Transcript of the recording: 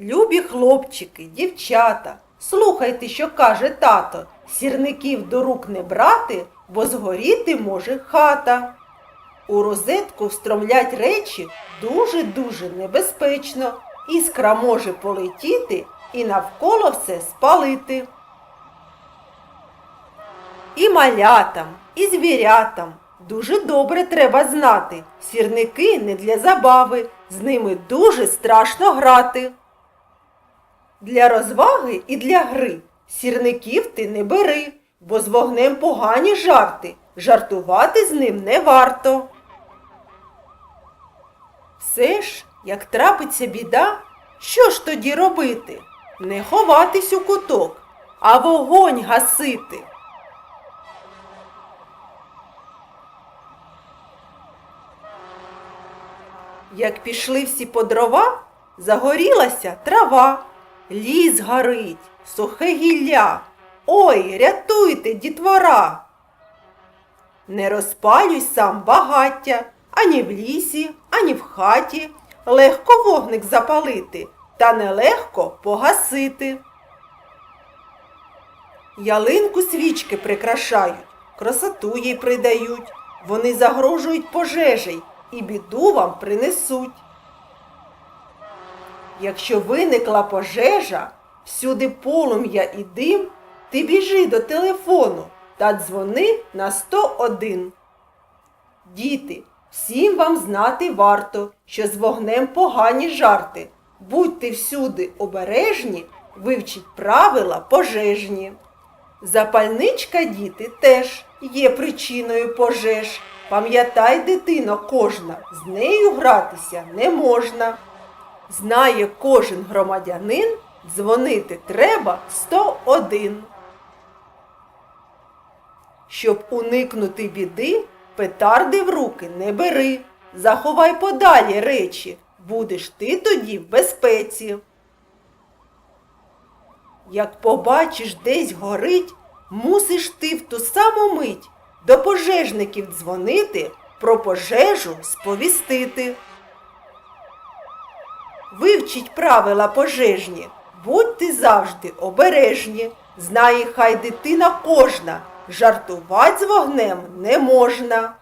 Любі хлопчики, дівчата, слухайте, що каже тато. Сірників до рук не брати, бо згоріти може хата. У розетку встромлять речі дуже-дуже небезпечно. Іскра може полетіти і навколо все спалити. І малятам, і звірятам дуже добре треба знати. Сірники не для забави, з ними дуже страшно грати. Для розваги і для гри сірників ти не бери, бо з вогнем погані жарти. Жартувати з ним не варто. Все ж, як трапиться біда, що ж тоді робити? Не ховатись у куток, а вогонь гасити. Як пішли всі по дрова, загорілася трава, ліс горить, сухе гілля. Ой, рятуйте, дітвора! Не розпалюй сам багаття, ані в лісі, ані в хаті. Легко вогник запалити, та нелегко погасити. Ялинку свічки прикрашають, красоту їй придають. Вони загрожують пожежей і біду вам принесуть. Якщо виникла пожежа, всюди полум'я і дим, ти біжи до телефону та дзвони на 101. Діти, всім вам знати варто, що з вогнем погані жарти. Будьте всюди обережні, вивчіть правила пожежні. Запальничка, діти, теж є причиною пожеж. Пам'ятай, дитино, кожна, з нею гратися не можна. Знає кожен громадянин, дзвонити треба 101. Щоб уникнути біди, петарди в руки не бери. Заховай подалі речі, будеш ти тоді в безпеці. Як побачиш десь горить, мусиш ти в ту саму мить до пожежників дзвонити, про пожежу сповістити. Вивчіть правила пожежні, будьте завжди обережні. Знає хай дитина кожна, жартувати з вогнем не можна.